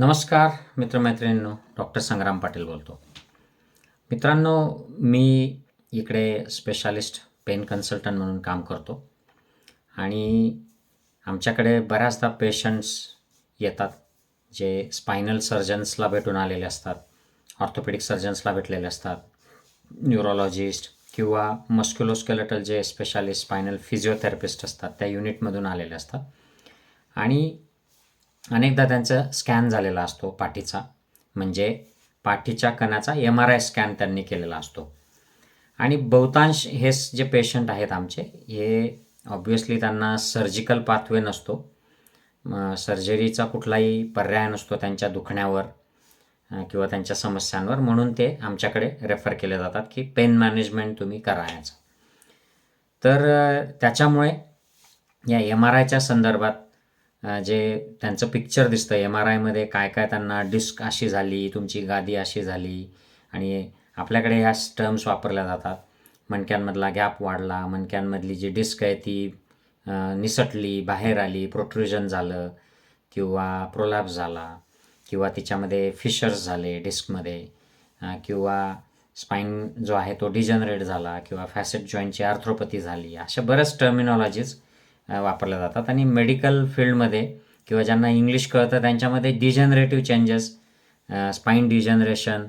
नमस्कार मित्रमैत्रिणींनो. डॉक्टर संग्राम पाटील बोलतो. मित्रांनो मी इकडे स्पेशालिस्ट पेन कन्सल्टंट म्हणून काम करतो. आणि आमच्याकडे बऱ्याचदा पेशंट्स येतात जे स्पायनल सर्जन्सला भेटून आलेले असतात ऑर्थोपेडिक सर्जन्सला भेटलेले असतात न्यूरोलॉजिस्ट किंवा मस्क्युलोस्केलेटल जे स्पेशालिस्ट स्पायनल फिजिओथेरपिस्ट असतात त्या युनिटमधून आलेले असतात. आणि अनेकदा त्यांचा स्कॅन झालेला असतो पाठीचा. म्हणजे पाठीच्या कणाचा एम आर आय स्कॅन त्यांनी केलेला असतो. आणि बहुतांश हे जे पेशंट आहेत आमचे हे ऑब्वियसली त्यांना सर्जिकल पाथवे नसतो. सर्जरीचा कुठलाही पर्याय नसतो त्यांच्या दुखण्यावर किंवा त्यांच्या समस्यांवर. म्हणून ते आमच्याकडे रेफर केले जातात की पेन मॅनेजमेंट तुम्ही करा याचं. तर त्याच्यामुळे या एम आर आयच्या संदर्भात जे त्यांचं पिक्चर दिसतं एम आर आयमध्ये काय काय त्यांना डिस्क अशी झाली तुमची गादी अशी झाली आणि आपल्याकडे ह्या टर्म्स वापरल्या जातात. मणक्यांमधला गॅप वाढला मणक्यांमधली जी डिस्क आहे ती निसटली बाहेर आली प्रोट्रुजन झालं किंवा प्रोलॅप्स झाला किंवा तिच्यामध्ये फिशर्स झाले डिस्कमध्ये किंवा स्पाईन जो आहे तो डिजनरेट झाला किंवा फॅसेट जॉईंटची आर्थ्रोपथी झाली अशा बऱ्याच टर्मिनॉलॉजीज वापरल्या जातात. आणि मेडिकल फील्डमध्ये किंवा ज्यांना इंग्लिश कळतं त्यांच्यामध्ये डिजनरेटिव्ह चेंजेस स्पाईन डिजनरेशन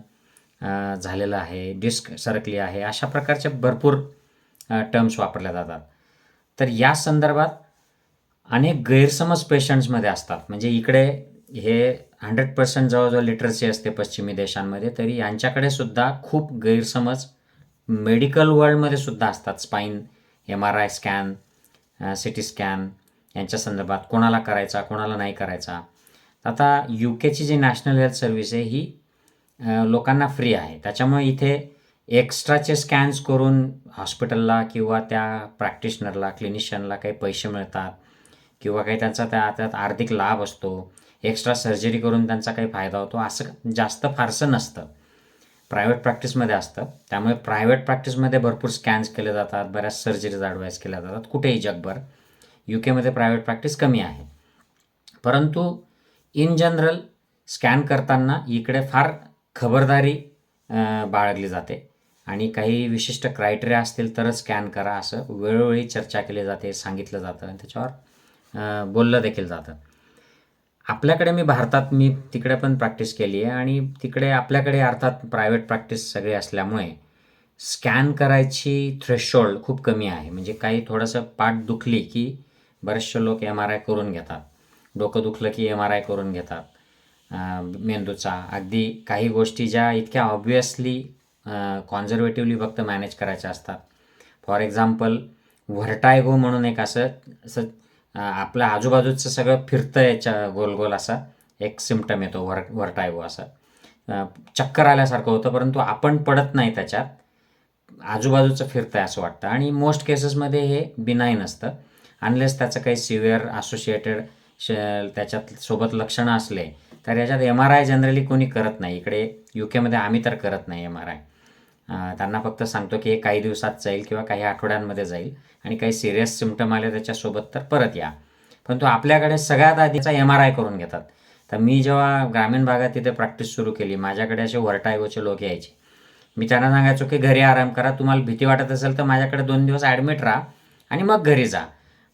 झालेलं आहे डिस्क सरकली आहे अशा प्रकारचे भरपूर टर्म्स वापरल्या जातात. तर या संदर्भात अनेक गैरसमज पेशंट्समध्ये असतात. म्हणजे इकडे हे हंड्रेड पर्सेंट जवळजवळ लिटरसी असते पश्चिमी देशांमध्ये तरी यांच्याकडे सुद्धा खूप गैरसमज मेडिकल वर्ल्डमध्ये सुद्धा असतात. Spine M R I scan C T scan यांच्या संदर्भात कोणाला करायचा कोणाला नाही करायचा. आता यू केची जी नॅशनल हेल्थ सर्व्हिस आहे ही लोकांना फ्री आहे. त्याच्यामुळे इथे एक्स्ट्राचे स्कॅन्स करून हॉस्पिटलला किंवा त्या प्रॅक्टिशनरला क्लिनिशियनला काही पैसे मिळतात किंवा काही त्यांचा त्या त्यात आर्थिक लाभ असतो. एक्स्ट्रा सर्जरी करून त्यांचा काही फायदा होतो. असं जास्त फारसं नसतं. प्रायव्हेट प्रॅक्टिसमध्ये असतं त्यामुळे प्रायव्हेट प्रॅक्टिसमध्ये भरपूर स्कॅन्स केले जातात बऱ्याच सर्जरीज ॲडवाईस केल्या जातात कुठेही जगभर. यू केमध्ये प्रायव्हेट प्रॅक्टिस कमी आहे. परंतु इन जनरल स्कॅन करताना इकडे फार खबरदारी बाळगली जाते. आणि काही विशिष्ट क्रायटेरिया असतील तरच स्कॅन करा असं वेळोवेळी चर्चा केली जाते सांगितलं जातं. आणि त्याच्यावर बोललं देखील जातं. आपल्याकडे मी भारतात मी तिकडे पण प्रॅक्टिस केली आहे आणि तिकडे आपल्याकडे अर्थात प्रायव्हेट प्रॅक्टिस सगळी असल्यामुळे स्कॅन करायची थ्रेशोल्ड खूप कमी आहे. म्हणजे काही थोडंसं पाठ दुखली की बरेचसे लोक एम आर आय करून घेतात. डोकं दुखलं की एम आर आय करून घेतात. मेंदूचा. अगदी काही गोष्टी ज्या इतक्या ऑब्वियसली कॉन्झर्वेटिव्हली फक्त मॅनेज करायच्या असतात. फॉर एक्झाम्पल व्हर्टायगो म्हणून एक असं असं आपल्या आजूबाजूचं सगळं फिरतं याच्या गोल गोल असा एक सिमटम येतो वर व्हर्टायगो असा. चक्कर आल्यासारखं होतं परंतु आपण पडत नाही त्याच्यात. आजूबाजूचं फिरतं आहे असं वाटतं. आणि मोस्ट केसेसमध्ये हे बिनाईन असतं. अनलेस त्याचं काही सिव्हिअर असोसिएटेड श त्याच्यात सोबत लक्षणं असले तर याच्यात एम आर आय जनरली कोणी करत नाही. इकडे यू केमध्ये आम्ही तर करत नाही एम आर आय त्यांना फक्त सांगतो की हे काही दिवसात जाईल किंवा काही आठवड्यांमध्ये जाईल. आणि काही सिरियस सिमटम आले त्याच्यासोबत तर परत या. परंतु आपल्याकडे सगळ्यात आधीचा एम आर आय करून घेतात. तर मी जेव्हा ग्रामीण भागात तिथे प्रॅक्टिस सुरू केली माझ्याकडे असे व्हर्टायगोचे लोक यायचे. मी त्यांना सांगायचो की घरी आराम करा तुम्हाला भीती वाटत असेल तर माझ्याकडे दोन दिवस ॲडमिट राहा आणि मग घरी जा.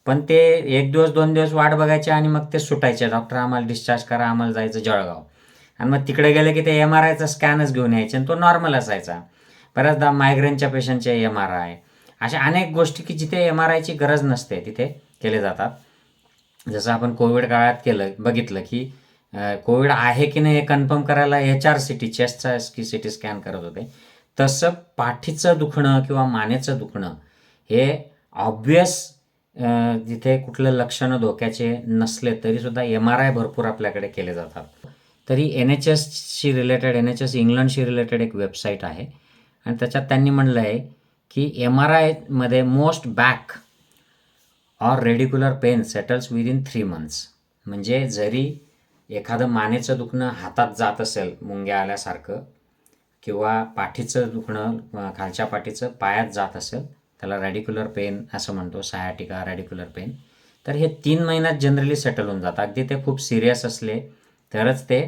पण ते एक दिवस दोन दिवस वाट बघायचे आणि मग ते सुटायचे. डॉक्टर आम्हाला डिस्चार्ज करा आम्हाला जायचं जळगाव. आणि मग तिकडे गेले की ते एम आर आयचा स्कॅनच घेऊन यायचे आणि तो नॉर्मल असायचा. बऱ्याचदा मायग्रेनच्या पेशंटचे एम आर आय अशा अनेक गोष्टी की जिथे एम आर आयची गरज नसते तिथे केले जातात. जसं आपण कोविड काळात केलं बघितलं की कोविड आहे की नाही हे कन्फर्म करायला एच आर सी टी चेस्टचा सी टी स्कॅन करत होते. तसं पाठीचं दुखणं किंवा मानेचं दुखणं हे ऑब्वियस जिथे कुठलं लक्षणं धोक्याचे नसले तरीसुद्धा एम आर आय भरपूर आपल्याकडे केले जातात. तरी एन एच एसशी रिलेटेड एन एच एस इंग्लंडशी रिलेटेड एक वेबसाईट आहे. आणि त्याच्यात त्यांनी म्हणलं आहे की एम आर आयमध्ये most back or radicular pain settles within three months म्हणजे जरी एखादं मानेचं दुखणं हातात जात असेल मुंग्या आल्यासारखं किंवा पाठीचं दुखणं खालच्या पाठीचं पायात जात असेल त्याला रॅडिक्युलर पेन असं म्हणतो सायाटिका रॅडिक्युलर पेन तर हे तीन महिन्यात जनरली सेटल होऊन जातं. अगदी ते खूप सिरियस असले तरच ते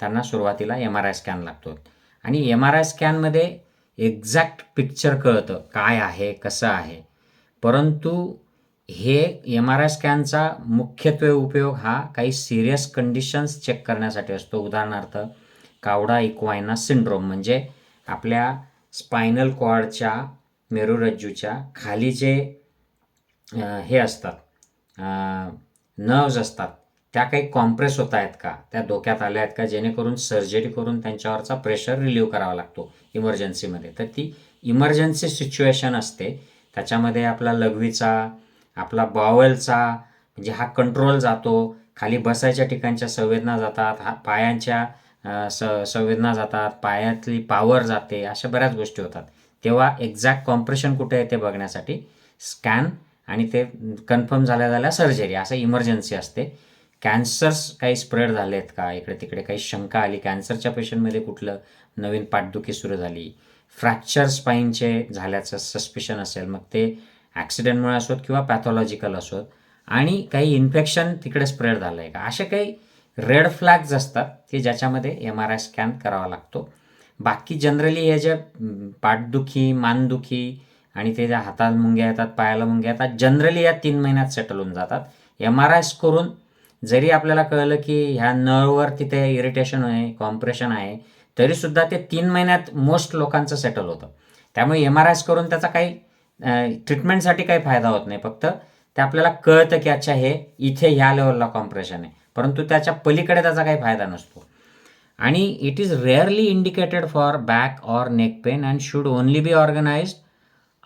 त्यांना सुरुवातीला एम आर आय स्कॅन लागतो. आणि एम आर आय स्कॅनमध्ये एक्झॅक्ट पिक्चर कळतं काय आहे कसं आहे. परंतु हे एम आर आय स्कॅनचा मुख्यत्वे उपयोग हा काही सिरियस कंडिशन्स चेक करण्यासाठी असतो. उदाहरणार्थ कावडा इक्वायना सिंड्रोम म्हणजे आपल्या स्पायनल कॉर्डच्या मेरुरज्जूच्या खाली जे हे असतात नर्व्ज असतात त्या काही कॉम्प्रेस होत आहेत का? त्या धोक्यात आल्या आहेत का? जेणेकरून सर्जरी करून त्यांच्यावरचा प्रेशर रिलीव्ह करावा लागतो इमर्जन्सीमध्ये तर ती इमर्जन्सी सिच्युएशन असते. त्याच्यामध्ये आपला लघवीचा आपला बॉवलचा म्हणजे हा कंट्रोल जातो. खाली बसायच्या ठिकाणच्या संवेदना जातात हा पायांच्या स संवेदना जातात पायातली पॉवर जाते अशा बऱ्याच गोष्टी होतात. तेव्हा एक्झॅक्ट कॉम्प्रेशन कुठे आहे ते बघण्यासाठी स्कॅन आणि ते कन्फर्म झाल्या झाल्या सर्जरी असं इमर्जन्सी असते. कॅन्सर्स काही स्प्रेड झाले आहेत का? इकडे तिकडे काही शंका आली. कॅन्सरच्या पेशंटमध्ये कुठलं नवीन पाठदुखी सुरू झाली? फ्रॅक्चर स्पाईनचे झाल्याचं सस्पेशन असेल मग ते ॲक्सिडेंटमुळे असोत किंवा पॅथॉलॉजिकल असोत आणि काही इन्फेक्शन तिकडे स्प्रेड झालं आहे का? असे काही रेड फ्लॅग्स असतात की ज्याच्यामध्ये एम आर आय स्कॅन करावा लागतो. बाकी जनरली हे जे पाठदुखी मानदुखी आणि ते ज्या हातात मुंग्या येतात पायाला मुंग्या येतात जनरली या तीन महिन्यात सेटल होऊन जातात. एम आर आयस करून जरी आपल्याला कळलं की ह्या नळवर तिथे इरिटेशन आहे कॉम्प्रेशन आहे तरीसुद्धा ते तीन महिन्यात मोस्ट लोकांचं सेटल होतं. त्यामुळे एम आर आयस करून त्याचा काही ट्रीटमेंटसाठी काही फायदा होत नाही. फक्त ते आपल्याला कळतं की अच्छा हे इथे ह्या लेवलला कॉम्प्रेशन आहे. परंतु त्याच्या पलीकडे त्याचा काही फायदा नसतो. आणि it is rarely indicated for back or neck pain and should only be organised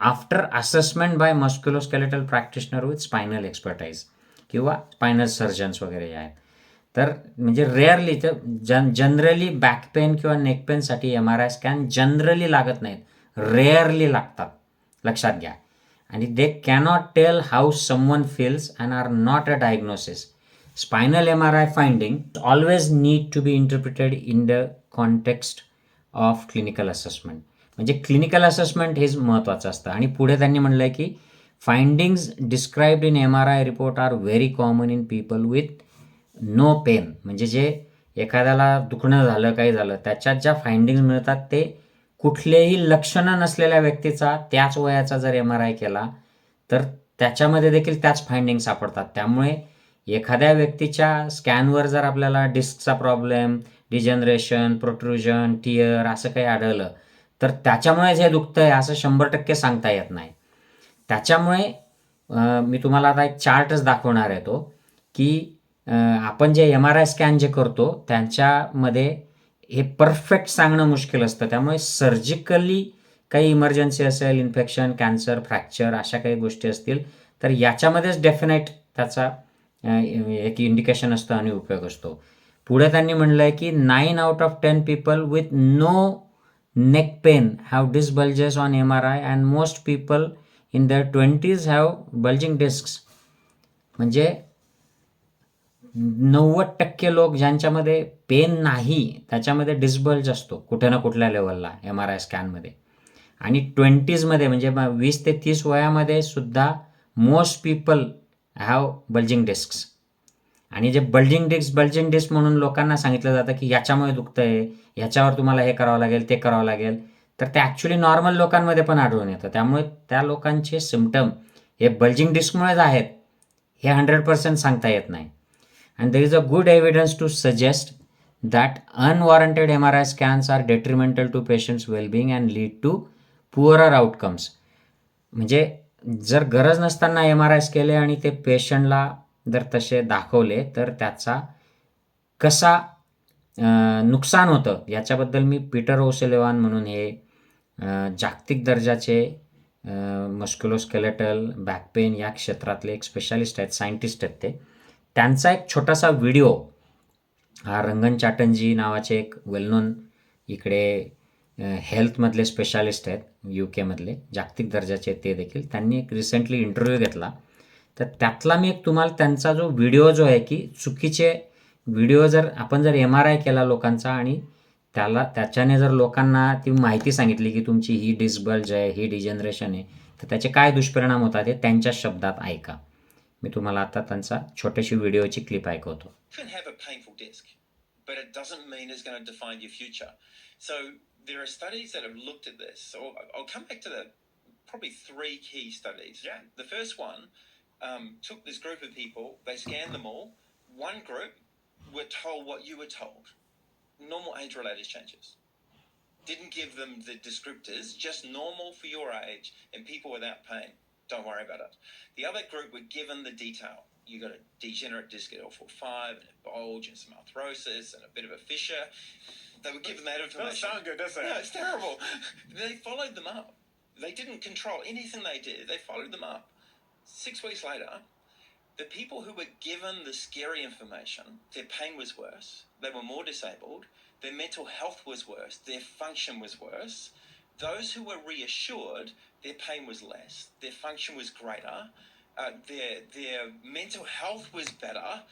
after assessment by musculoskeletal practitioner with spinal expertise किंवा स्पायनल सर्जन्स वगैरे आहेत. तर म्हणजे रेअरली तर जन जनरली बॅक पेन किंवा neck पेनसाठी M R I scan generally लागत नाहीत. रेअरली लागतात. लक्षात घ्या. आणि they cannot tell how someone feels and are not a diagnosis spinal M R I finding always need to be interpreted in the context of clinical assessment म्हणजे clinical assessment हेच महत्त्वाचं असतं. आणि पुढे त्यांनी म्हणलं आहे की findings described in M R I report are very common in people with no pain म्हणजे जे एखाद्याला दुखणं झालं काही झालं त्याच्यात ज्या फाइंडिंग्स मिळतात ते कुठलेही लक्षणं नसलेल्या व्यक्तीचा त्याच वयाचा जर एम आर आय केला तर त्याच्यामध्ये देखील त्याच फाइंडिंग सापडतात. त्यामुळे एखाद्या व्यक्तीच्या स्कॅनवर जर आपल्याला डिस्कचा प्रॉब्लेम डिजनरेशन प्रोट्रुजन टियर असं काही आढळलं तर त्याच्यामुळेच हे दुखतं आहे असं शंभर टक्के सांगता येत नाही. त्याच्यामुळे मी तुम्हाला आता एक चार्टच दाखवणार आहे तो की आपण जे एम आर आय स्कॅन जे करतो त्यांच्यामध्ये हे परफेक्ट सांगणं मुश्किल असतं. त्यामुळे सर्जिकली काही इमर्जन्सी असेल इन्फेक्शन कॅन्सर फ्रॅक्चर अशा काही गोष्टी असतील तर याच्यामध्येच डेफिनेट त्याचा एक इंडिकेशन असतं आणि उपयोग असतो. पुढे त्यांनी म्हणलं आहे की nine out of ten people with no neck pain have disc bulges on M R I and most people in the twenties have bulging discs म्हणजे नव्वद टक्के लोक ज्यांच्यामध्ये पेन नाही त्याच्यामध्ये डिस्बल्ज असतो कुठे ना कुठल्या लेवलला एम आर आय स्कॅनमध्ये आणि ट्वेंटीजमध्ये म्हणजे वीस ते तीस वयामध्ये सुद्धा most people have bulging discs आणि जे बल्जिंग डिस्क बल्जिंग डिस्क म्हणून लोकांना सांगितलं जातं की याच्यामुळे दुखतं आहे ह्याच्यावर तुम्हाला हे करावं लागेल ते करावं लागेल. तर ते ॲक्च्युली नॉर्मल लोकांमध्ये पण आढळून येतं. त्यामुळे त्या लोकांचे सिमटम हे बल्जिंग डिस्कमुळेच आहेत हे हंड्रेड पर्सेंट सांगता येत नाही. And there is a good evidence to suggest that unwarranted M R I scans are to to patients wellbeing and lead to poorer outcomes म्हणजे जर गरज नसताना एम आर आयस केले आणि ते पेशंटला जर तसे दाखवले तर त्याचा कसा नुकसान होतं याच्याबद्दल मी पीटर ओसेलेवान म्हणून हे जागतिक दर्जाचे मस्क्युलोस्केलेटल बॅक पेन या क्षेत्रातले एक स्पेशालिस्ट आहेत सायंटिस्ट आहेत ते. त्यांचा एक छोटासा व्हिडिओ हा रंगन चाटंजी नावाचे एक वेल नोन इकडे हेल्थमधले स्पेशालिस्ट आहेत यू केमधले जागतिक दर्जाचे ते देखील. त्यांनी एक रिसेंटली इंटरव्ह्यू घेतला. तर त्यातला मी एक तुम्हाला त्यांचा जो व्हिडिओ जो आहे की चुकीचे व्हिडिओ जर आपण जर एम आर आय केला लोकांचा आणि त्याला त्याच्याने जर लोकांना ती माहिती सांगितली की तुमची ही डिस्बल्ज आहे ही डिजनरेशन आहे तर त्याचे काय दुष्परिणाम होतात हे त्यांच्या शब्दात ऐका मी तुम्हाला आता त्यांचा छोटीशी व्हिडिओची क्लिप ऐकवतो can have a painful disc. but it doesn't mean it's going to define your future. So there are studies that have looked at this. So I'll- I'll come back to the probably three key studies. Yeah. The first one um, took this group of people, they scanned them all. One group were told what you were told normal age related changes. Didn't give them the descriptors, just normal for your age and people without pain. Don't worry about it. The other group were given the detail. You got a degenerate disc at L45 and a bulge and some arthrosis and a bit of a fissure. They were given that Doesn't information. sound good, does it? No, it's terrible. they followed them up. They didn't control anything they did. They followed them up. Six weeks later, the people who were given the scary information, their pain was worse. They were more disabled. Their mental health was worse. Their function was worse. Those who were reassured, their pain was less. Their function was greater. Uh, their their mental health was better.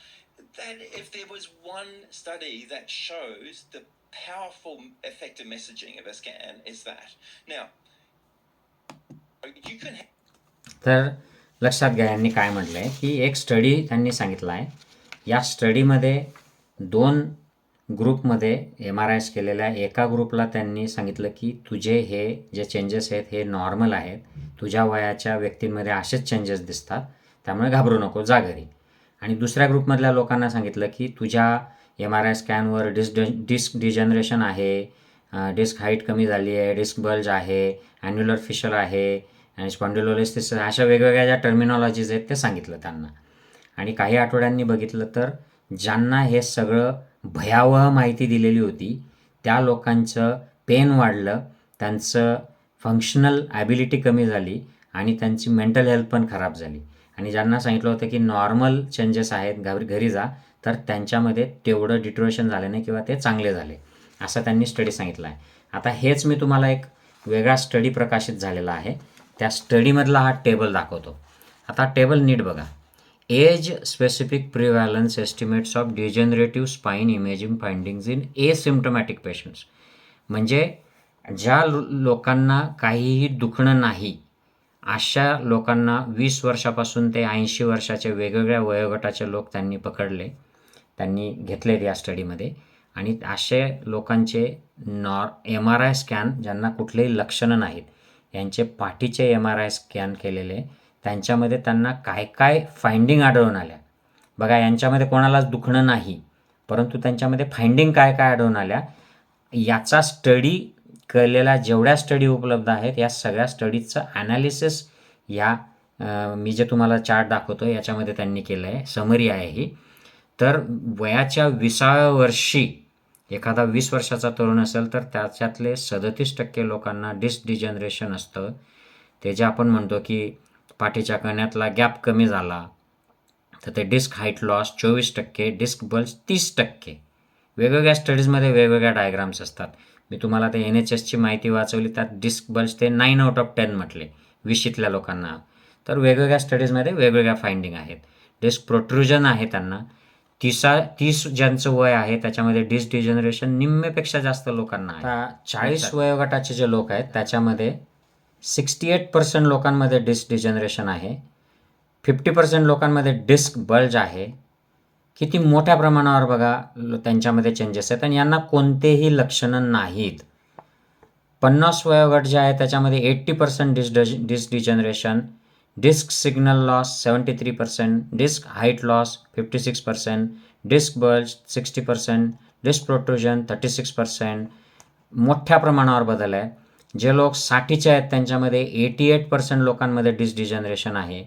That if there was one study that shows the powerful effective messaging of a scan is that. Now, you can तर लक्षात घ्या यांनी काय म्हटलं आहे की एक study त्यांनी सांगितला आहे या स्टडीमध्ये दोन ग्रुपमध्ये एम आर आयस केलेल्या एका ग्रुपला त्यांनी सांगितलं की तुझे हे जे चेंजेस आहेत हे नॉर्मल आहेत. तुझ्या वयाच्या व्यक्तींमध्ये असेच चेंजेस दिसतात. त्यामुळे घाबरू नको जा घरी. आणि दुसऱ्या ग्रुपमधल्या लोकांना सांगितलं की तुझ्या एम आर आय स्कॅनवर डिस्क डिस्क डिजनरेशन आहे. डिस्क हाईट कमी झाली आहे डिस्क बल्ज आहे ॲन्युलर फिशर आहे. आणि स्पॉन्डिलोलिसिस अशा वेगवेगळ्या ज्या टर्मिनॉलॉजीज आहेत ते सांगितलं त्यांना. आणि काही आठवड्यांनी बघितलं तर ज्यांना हे सगळं भयावह माहिती दिलेली होती त्या लोकांचं पेन वाढलं त्यांचं फंक्शनल ॲबिलिटी कमी झाली आणि त्यांची मेंटल हेल्थ पण खराब झाली. आणि ज्यांना सांगितलं होतं की नॉर्मल चेंजेस आहेत घरी घरी जा तर त्यांच्यामध्ये तेवढं डिट्रोशन झालं नाही किंवा ते चांगले झाले. असं त्यांनी स्टडी सांगितलं आहे. आता हेच मी तुम्हाला एक वेगळा स्टडी प्रकाशित झालेला आहे. त्या स्टडीमधला हा टेबल दाखवतो. आता टेबल नीट बघा. Age specific prevalence estimates of degenerative spine imaging findings in asymptomatic patients. म्हणजे ज्या लोकांना काहीही दुखणं नाही अशा लोकांना वीस वर्षापासून ते ऐंशी वर्षाचे वेगवेगळ्या वयोगटाचे लोक त्यांनी पकडले त्यांनी घेतलेत या स्टडीमध्ये. आणि असे लोकांचे नॉर एम आर आय स्कॅन ज्यांना कुठलेही लक्षणं नाहीत यांचे पाठीचे एम आर आय स्कॅन केलेले त्यांच्यामध्ये त्यांना काय काय फाइंडिंग आढळून आल्या. बघा यांच्यामध्ये कोणालाच दुखणं नाही परंतु त्यांच्यामध्ये फाइंडिंग काय काय आढळून आल्या. याचा स्टडी केलेल्या जेवढ्या स्टडी उपलब्ध आहेत या सगळ्या स्टडीजचं ॲनालिसिस या मी जे तुम्हाला चार्ट दाखवतो याच्यामध्ये त्यांनी केलं आहे समरी आहे ही. तर वयाच्या विसाव्या वर्षी एखादा वीस वर्षाचा तरुण असेल तर त्याच्यातले सदतीस टक्के लोकांना डिस्क डिजनरेशन असतं. ते जे आपण म्हणतो की पाठीच्या कण्यातला गॅप कमी झाला तर ते डिस्क हाईट लॉस चोवीस टक्के डिस्क बल्स तीस टक्के. वेगवेगळ्या स्टडीजमध्ये वेगवेगळ्या डायग्राम्स असतात. मी तुम्हाला ते एन एच एसची माहिती वाचवली त्यात डिस्क बल्स ते नाईन आउट ऑफ टेन म्हटले विशीतल्या लोकांना. तर वेगवेगळ्या स्टडीजमध्ये वेगवेगळ्या फाइंडिंग आहेत. डिस्क प्रोट्रुजन आहे त्यांना. तिसा तीस ज्यांचं वय आहे त्याच्यामध्ये डिस्क डिजनरेशन निम्मेपेक्षा जास्त लोकांना आहे. चाळीस वयोगटाचे जे लोक आहेत त्याच्यामध्ये सिक्स्टी एट पर्सेंट लोकांमध्ये डिस्क डिजनरेशन आहे. फिफ्टी पर्सेंट लोकांमध्ये डिस्क बल्ज आहे. किती मोठ्या प्रमाणावर बघा लो- त्यांच्यामध्ये चेंजेस आहेत आणि यांना कोणतेही लक्षणं नाहीत. पन्नास वयोगट जे आहे त्याच्यामध्ये eighty percent dis disc degeneration disc signal loss seventy three percent disc height loss fifty six percent disc bulge sixty percent disc protrusion thirty six percent. मोठ्या प्रमाणावर बदल आहे. जे लोक साठीचे आहेत त्यांच्यामध्ये एटी एट पर्सेंट लोकांमध्ये डिस्क डिजनरेशन आहे.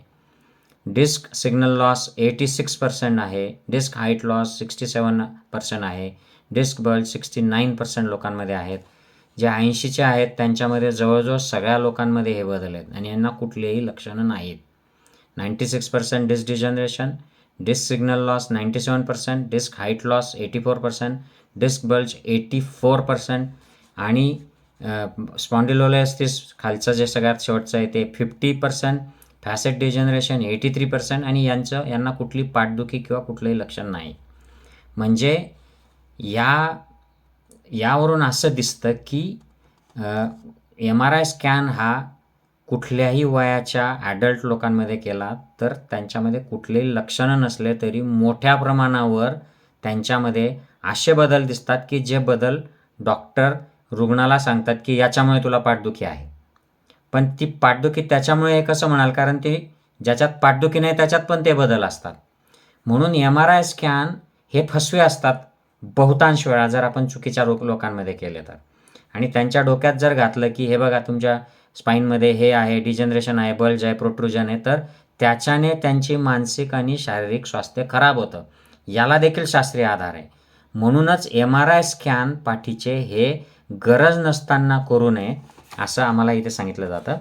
Disc signal loss eighty six percent आहे. Disc height loss sixty seven percent आहे. Disc bulge sixty nine percent लोकांमध्ये आहेत. जे ऐंशीचे आहेत त्यांच्यामध्ये जवळजवळ सगळ्या लोकांमध्ये हे बदल आहेत आणि यांना कुठलेही लक्षणं नाहीत. Ninety six percent disc degeneration disc signal loss ninety seven percent disc height loss eighty four percent disc bulge eighty four percent आणि स्पॉन्डिलोलेस्तीस खालचं जे सगळ्यात शेवटचं आहे ते fifty percent facet degeneration eighty three percent आणि यांचं यांना कुठली पाठदुखी किंवा कुठलंही लक्षण नाही. म्हणजे या यावरून असं दिसतं की एम आर आय स्कॅन हा कुठल्याही वयाच्या ॲडल्ट लोकांमध्ये केला तर त्यांच्यामध्ये कुठलेही लक्षणं नसले तरी मोठ्या प्रमाणावर त्यांच्यामध्ये असे बदल दिसतात की जे बदल डॉक्टर रुग्णाला सांगतात की याच्यामुळे तुला पाठदुखी आहे. पण ती पाठदुखी त्याच्यामुळे हे कसं म्हणाल? कारण ती ज्याच्यात पाठदुखी नाही त्याच्यात पण ते बदल असतात. म्हणून एम आर आय स्कॅन हे फसवे असतात. बहुतांश वेळा जर आपण चुकीच्या रोग लोकांमध्ये केले तर. आणि त्यांच्या डोक्यात जर घातलं की हे बघा तुमच्या स्पाईनमध्ये हे आहे डिजनरेशन आहे बल्ज आहे प्रोट्रुजन आहे तर त्याच्याने त्यांची मानसिक आणि शारीरिक स्वास्थ्य खराब होतं. याला देखील शास्त्रीय आधार आहे. म्हणूनच एम आर आय स्कॅन पाठीचे हे गरज नसताना करू नये असं आम्हाला इथे सांगितलं जातं.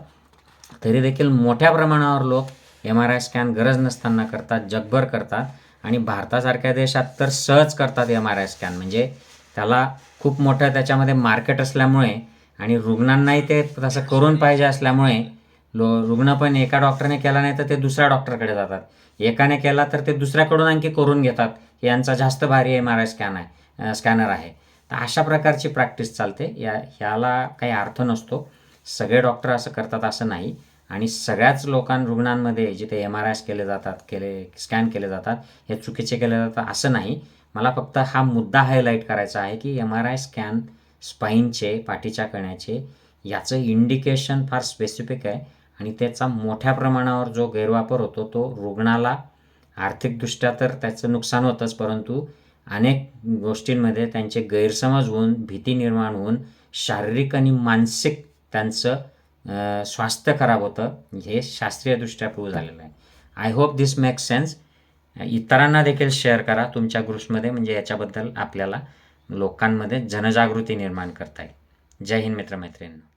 तरी देखील मोठ्या प्रमाणावर लोक एम आर आय स्कॅन गरज नसताना करतात जगभर करतात. आणि भारतासारख्या देशात तर सहज करतात एम आर आय स्कॅन म्हणजे त्याला खूप मोठं त्याच्यामध्ये मार्केट असल्यामुळे आणि रुग्णांनाही ते तसं करून पाहिजे असल्यामुळे लो रुग्ण पण एका डॉक्टरने केला नाही तर ते दुसऱ्या डॉक्टरकडे जातात. एकाने केला तर ते दुसऱ्याकडून आणखी करून घेतात. यांचा जास्त भारी एम आर आय स्कॅन आहे. स्कॅनर आहे. तर अशा प्रकारची प्रॅक्टिस चालते. या ह्याला काही अर्थ नसतो. सगळे डॉक्टर असं करतात असं नाही. आणि सगळ्याच लोकां रुग्णांमध्ये जिथे एम आर आयस केले जातात केले स्कॅन केले जातात हे चुकीचे केले जातात असं नाही. मला फक्त हा मुद्दा हायलाईट करायचा आहे की एम आर आय स्कॅन स्पाईनचे पाठीच्या कण्याचे याचं इंडिकेशन फार स्पेसिफिक आहे आणि त्याचा मोठ्या प्रमाणावर जो गैरवापर होतो तो रुग्णाला आर्थिकदृष्ट्या तर त्याचं नुकसान होतंच परंतु अनेक गोष्टींमध्ये त्यांचे गैरसमज होऊन भीती निर्माण होऊन शारीरिक आणि मानसिक त्यांचं स्वास्थ्य खराब होतं. हे शास्त्रीयदृष्ट्या प्रूव्ह झालेलं आहे. I hope this makes sense इतरांना देखील शेअर करा तुमच्या ग्रुप्समध्ये म्हणजे याच्याबद्दल आपल्याला लोकांमध्ये जनजागृती निर्माण करता येईल. जय हिंद मित्रमैत्रिणींना.